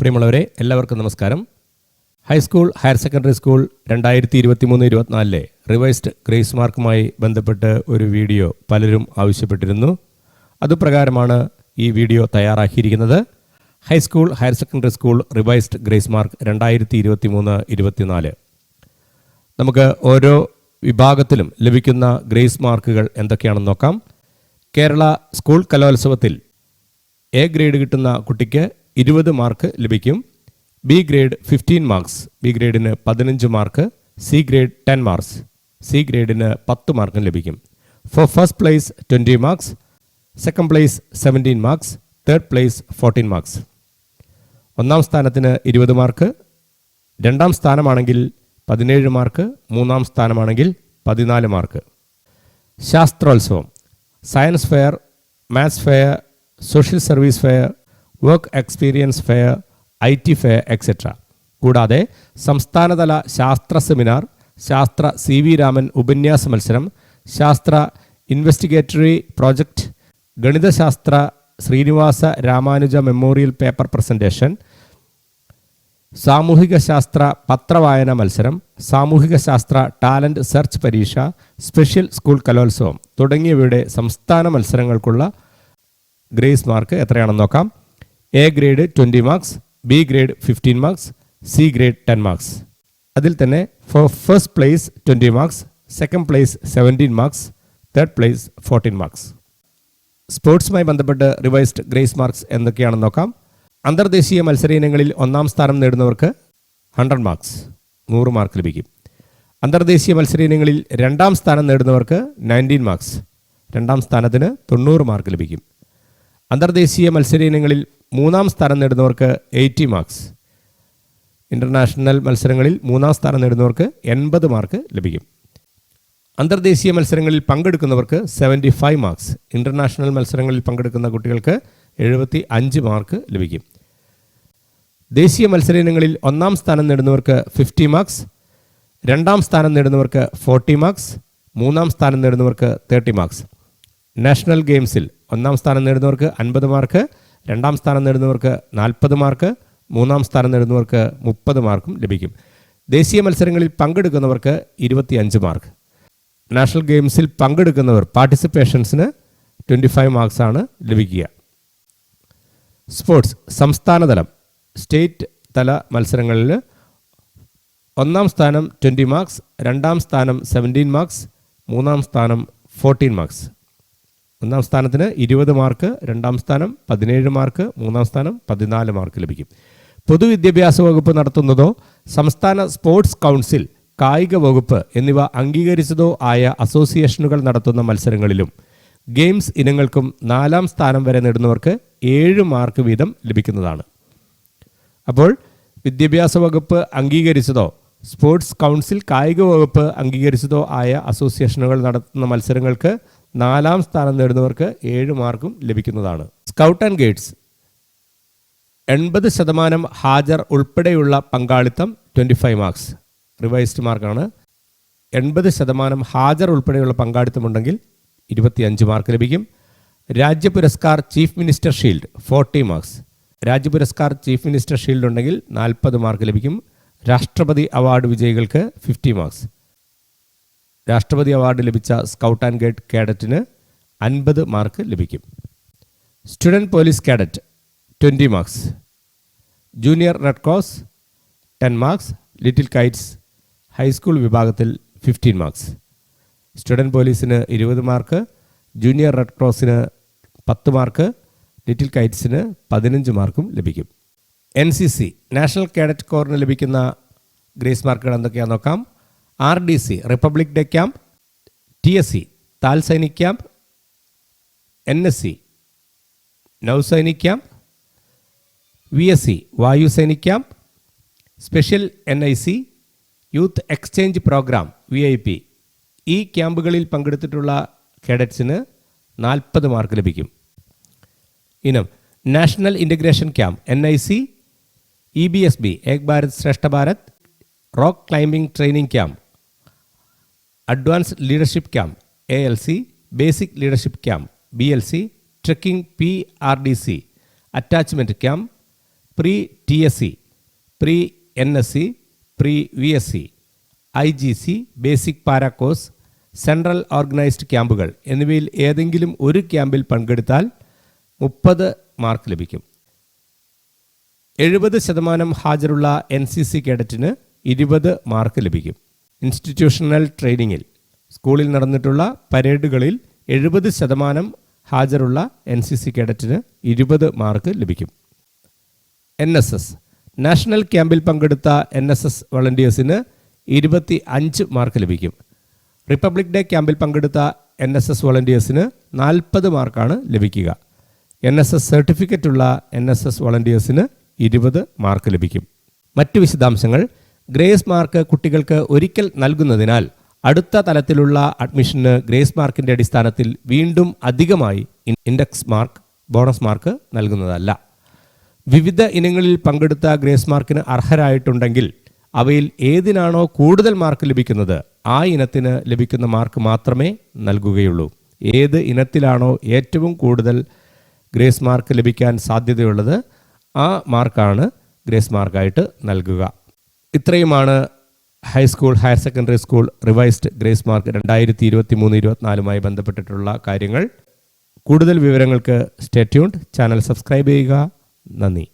പ്രിയമുള്ളവരെ എല്ലാവർക്കും നമസ്കാരം. ഹൈസ്കൂൾ ഹയർ സെക്കൻഡറി സ്കൂൾ രണ്ടായിരത്തി ഇരുപത്തി മൂന്ന് ഇരുപത്തിനാലിലെ റിവൈസ്ഡ് ഗ്രേസ് മാർക്കുമായി ബന്ധപ്പെട്ട് ഒരു വീഡിയോ പലരും ആവശ്യപ്പെട്ടിരുന്നു. അതുപ്രകാരമാണ് ഈ വീഡിയോ തയ്യാറാക്കിയിരിക്കുന്നത്. High school higher secondary school revised grace mark രണ്ടായിരത്തി ഇരുപത്തി മൂന്ന് ഇരുപത്തിനാല്. നമുക്ക് ഓരോ വിഭാഗത്തിലും ലഭിക്കുന്ന ഗ്രേസ് മാർക്കുകൾ എന്തൊക്കെയാണെന്ന് നോക്കാം. കേരള സ്കൂൾ കലോത്സവത്തിൽ എ ഗ്രേഡ് കിട്ടുന്ന കുട്ടിക്ക് ഇരുപത് മാർക്ക് ലഭിക്കും. B grade fifteen marks B ഗ്രേഡിന് പതിനഞ്ച് mark. C grade ten marks C ഗ്രേഡിന് പത്ത് മാർക്കും ലഭിക്കും. For first place twenty marks second place seventeen marks third place fourteen marks ഒന്നാം സ്ഥാനത്തിന് ഇരുപത് മാർക്ക്. രണ്ടാം സ്ഥാനമാണെങ്കിൽ പതിനേഴ് മാർക്ക്. മൂന്നാം സ്ഥാനമാണെങ്കിൽ പതിനാല് mark. ശാസ്ത്രോത്സവം. Science fair maths fair social service fair work experience fair I T fair etcetera കൂടാതെ സംസ്ഥാനതല ശാസ്ത്ര സെമിനാർ ശാസ്ത്ര സി വി രാമൻ ഉപന്യാസ മത്സരം ശാസ്ത്ര ഇൻവെസ്റ്റിഗേറ്ററി പ്രോജക്റ്റ് ഗണിതശാസ്ത്ര Srinivasa Ramanuja memorial paper presentation സാമൂഹിക ശാസ്ത്ര പത്രവായന മത്സരം സാമൂഹിക ശാസ്ത്ര ടാലന്റ് സെർച്ച് പരീക്ഷ സ്പെഷ്യൽ സ്കൂൾ കലോത്സവം തുടങ്ങിയവയുടെ സംസ്ഥാന മത്സരങ്ങൾക്കുള്ള ഗ്രേസ് മാർക്ക് എത്രയാണെന്ന് നോക്കാം. A grade twenty marks B grade fifteen marks C grade ten marks അതിൽ തന്നെ for first place twenty marks second place seventeen marks third place fourteen marks സ്പോർട്സുമായി ബന്ധപ്പെട്ട് റിവൈസ്ഡ് ഗ്രേസ് മാർക്സ് എന്തൊക്കെയാണെന്ന് നോക്കാം. അന്തർദേശീയ മത്സര ഇനങ്ങളിൽ ഒന്നാം സ്ഥാനം നേടുന്നവർക്ക് ഹൺഡ്രഡ് മാർക്സ് നൂറ് മാർക്ക് ലഭിക്കും. അന്തർദേശീയ മത്സര ഇനങ്ങളിൽ രണ്ടാം സ്ഥാനം നേടുന്നവർക്ക് നയന്റീൻ മാർക്സ് രണ്ടാം സ്ഥാനത്തിന് തൊണ്ണൂറ് മാർക്ക് ലഭിക്കും. അന്തർദേശീയ മത്സര ഇനങ്ങളിൽ മൂന്നാം സ്ഥാനം നേടുന്നവർക്ക് എയ്റ്റി മാർക്സ് ഇന്റർനാഷണൽ മത്സരങ്ങളിൽ മൂന്നാം സ്ഥാനം നേടുന്നവർക്ക് എൺപത് മാർക്ക് ലഭിക്കും. അന്തർദേശീയ മത്സരങ്ങളിൽ പങ്കെടുക്കുന്നവർക്ക് സെവന്റി ഫൈവ് മാർക്സ് ഇന്റർനാഷണൽ മത്സരങ്ങളിൽ പങ്കെടുക്കുന്ന കുട്ടികൾക്ക് എഴുപത്തി അഞ്ച് മാർക്ക് ലഭിക്കും. ദേശീയ മത്സര ഇനങ്ങളിൽ ഒന്നാം സ്ഥാനം നേടുന്നവർക്ക് ഫിഫ്റ്റി മാർക്സ് രണ്ടാം സ്ഥാനം നേടുന്നവർക്ക് ഫോർട്ടി മാർക്സ് മൂന്നാം സ്ഥാനം നേടുന്നവർക്ക് തേർട്ടി മാർക്സ് നാഷണൽ ഗെയിംസിൽ ഒന്നാം സ്ഥാനം നേടുന്നവർക്ക് അൻപത് മാർക്ക് രണ്ടാം സ്ഥാനം നേടുന്നവർക്ക് നാൽപ്പത് മാർക്ക് മൂന്നാം സ്ഥാനം നേടുന്നവർക്ക് മുപ്പത് മാർക്കും ലഭിക്കും. ദേശീയ മത്സരങ്ങളിൽ പങ്കെടുക്കുന്നവർക്ക് ഇരുപത്തിയഞ്ച് മാർക്ക്. നാഷണൽ ഗെയിംസിൽ പങ്കെടുക്കുന്നവർ പാർട്ടിസിപ്പേഷൻസിന് ട്വന്റി ഫൈവ് മാർക്സാണ് ലഭിക്കുക. സ്പോർട്സ് സംസ്ഥാനതലം സ്റ്റേറ്റ് തല മത്സരങ്ങളിൽ ഒന്നാം സ്ഥാനം ട്വന്റി മാർക്സ് രണ്ടാം സ്ഥാനം സെവന്റീൻ മാർക്സ് മൂന്നാം സ്ഥാനം ഫോർട്ടീൻ മാർക്സ്. ഒന്നാം സ്ഥാനത്തിന് ഇരുപത് മാർക്ക് രണ്ടാം സ്ഥാനം പതിനേഴ് മാർക്ക് മൂന്നാം സ്ഥാനം പതിനാല് മാർക്ക് ലഭിക്കും. പൊതുവിദ്യാഭ്യാസ വകുപ്പ് നടത്തുന്നതോ സംസ്ഥാന സ്പോർട്സ് കൗൺസിൽ കായിക വകുപ്പ് എന്നിവ അംഗീകരിച്ചതോ ആയ അസോസിയേഷനുകൾ നടത്തുന്ന മത്സരങ്ങളിലും ഗെയിംസ് ഇനങ്ങൾക്കും നാലാം സ്ഥാനം വരെ നേടുന്നവർക്ക് ഏഴ് മാർക്ക് വീതം ലഭിക്കുന്നതാണ്. അപ്പോൾ വിദ്യാഭ്യാസ വകുപ്പ് അംഗീകരിച്ചതോ സ്പോർട്സ് കൗൺസിൽ കായിക വകുപ്പ് അംഗീകരിച്ചതോ ആയ അസോസിയേഷനുകൾ നടത്തുന്ന മത്സരങ്ങൾക്ക് നാലാം സ്ഥാനം നേടുന്നവർക്ക് ഏഴ് മാർക്കും ലഭിക്കുന്നതാണ്. Scout and guides. എൺപത് ശതമാനം ഹാജർ ഉൾപ്പെടെയുള്ള പങ്കാളിത്തം ട്വന്റി ഫൈവ് മാർക്സ്. റിവൈസ്ഡ് മാർക്കാണ്. എൺപത് ശതമാനം ഹാജർ ഉൾപ്പെടെയുള്ള പങ്കാളിത്തമുണ്ടെങ്കിൽ ഇരുപത്തിയഞ്ച് മാർക്ക് ലഭിക്കും. Rajya Puraskar chief minister shield forty marks. Rajya Puraskar chief minister shield ഉണ്ടെങ്കിൽ നാൽപ്പത് മാർക്ക് ലഭിക്കും. രാഷ്ട്രപതി അവാർഡ് വിജയികൾക്ക് ഫിഫ്റ്റി മാർക്സ്. രാഷ്ട്രപതി അവാർഡ് ലഭിച്ച സ്കൗട്ട് ആൻഡ് ഗൈഡ് കേഡറ്റിന് അൻപത് മാർക്ക് ലഭിക്കും. Student police cadet twenty marks. Junior red cross ten marks. Little kites high school വിഭാഗത്തിൽ fifteen marks. Student പോലീസിന് ഇരുപത് മാർക്ക് ജൂനിയർ റെഡ് ക്രോസിന് പത്ത് മാർക്ക് ലിറ്റിൽ കൈറ്റ്സിന് പതിനഞ്ച് മാർക്കും ലഭിക്കും. N C C national cadet കോറിന് ലഭിക്കുന്ന ഗ്രേസ് മാർക്കുകൾ എന്തൊക്കെയാണെന്ന് നോക്കാം. R D C republic day camp T S C Thal Sainik camp N S C Nausainik camp V S C Vayu Sainik camp special N I C youth exchange programme V I P ഈ ക്യാമ്പുകളിൽ പങ്കെടുത്തിട്ടുള്ള കേഡറ്റ്സിന് നാൽപ്പത് mark ലഭിക്കും. ഇനം national integration camp N I C E B S B Ek Bharat Shreshtha Bharat rock climbing training camp advanced leadership camp A L C basic leadership camp B L C trekking P R D C attachment camp pre T S C pre N S C pre V S C I G C basic para course central organised ക്യാമ്പുകൾ എന്നിവയിൽ ഏതെങ്കിലും ഒരു ക്യാമ്പിൽ പങ്കെടുത്താൽ മുപ്പത് mark ലഭിക്കും. എഴുപത് ശതമാനം ഹാജരുള്ള എൻ സി സി കേഡറ്റിന് ഇരുപത് മാർക്ക് ലഭിക്കും. ഇൻസ്റ്റിറ്റ്യൂഷണൽ ട്രെയിനിങ്ങിൽ സ്കൂളിൽ നടന്നിട്ടുള്ള പരേഡുകളിൽ എഴുപത് ശതമാനം ഹാജരുള്ള എൻ സി സി കേഡറ്റിന് ഇരുപത് മാർക്ക് ലഭിക്കും. എൻ എസ് എസ് നാഷണൽ ക്യാമ്പിൽ പങ്കെടുത്ത എൻ എസ് എസ് വളണ്ടിയേഴ്സിന് ഇരുപത്തി അഞ്ച് മാർക്ക് ലഭിക്കും. റിപ്പബ്ലിക് ഡേ ക്യാമ്പിൽ പങ്കെടുത്ത എൻ എസ് എസ് വളണ്ടിയേഴ്സിന് നാൽപ്പത് മാർക്കാണ് ലഭിക്കുക. എൻ എസ് എസ് സർട്ടിഫിക്കറ്റുള്ള എൻ എസ് എസ് വളണ്ടിയേഴ്സിന് ഇരുപത് മാർക്ക് ലഭിക്കും. മറ്റു വിശദാംശങ്ങൾ ഗ്രേസ് മാർക്ക് കുട്ടികൾക്ക് ഒരിക്കൽ നൽകുന്നതിനാൽ അടുത്ത തലത്തിലുള്ള അഡ്മിഷന് ഗ്രേസ് മാർക്കിന്റെ അടിസ്ഥാനത്തിൽ വീണ്ടും അധികമായി in- index mark bonus mark നൽകുന്നതല്ല. വിവിധ ഇനങ്ങളിൽ പങ്കെടുത്ത ഗ്രേസ് മാർക്കിന് അർഹരായിട്ടുണ്ടെങ്കിൽ അവയിൽ ഏതിനാണോ കൂടുതൽ മാർക്ക് ലഭിക്കുന്നത് ആ ഇനത്തിന് ലഭിക്കുന്ന മാർക്ക് മാത്രമേ നൽകുകയുള്ളൂ. ഏത് ഇനത്തിലാണോ ഏറ്റവും കൂടുതൽ ഗ്രേസ് മാർക്ക് ലഭിക്കാൻ സാധ്യതയുള്ളത് ആ മാർക്കാണ് ഗ്രേസ് മാർക്കായിട്ട് നൽകുക. ഇത്രയുമാണ് high school higher secondary school revised grace mark രണ്ടായിരത്തി ഇരുപത്തി മൂന്ന് ഇരുപത്തിനാലുമായി ബന്ധപ്പെട്ടിട്ടുള്ള കാര്യങ്ങൾ. കൂടുതൽ വിവരങ്ങൾക്ക് സ്റ്റേറ്റ്യൂൺഡ് ചാനൽ സബ്സ്ക്രൈബ് ചെയ്യുക. നന്ദി.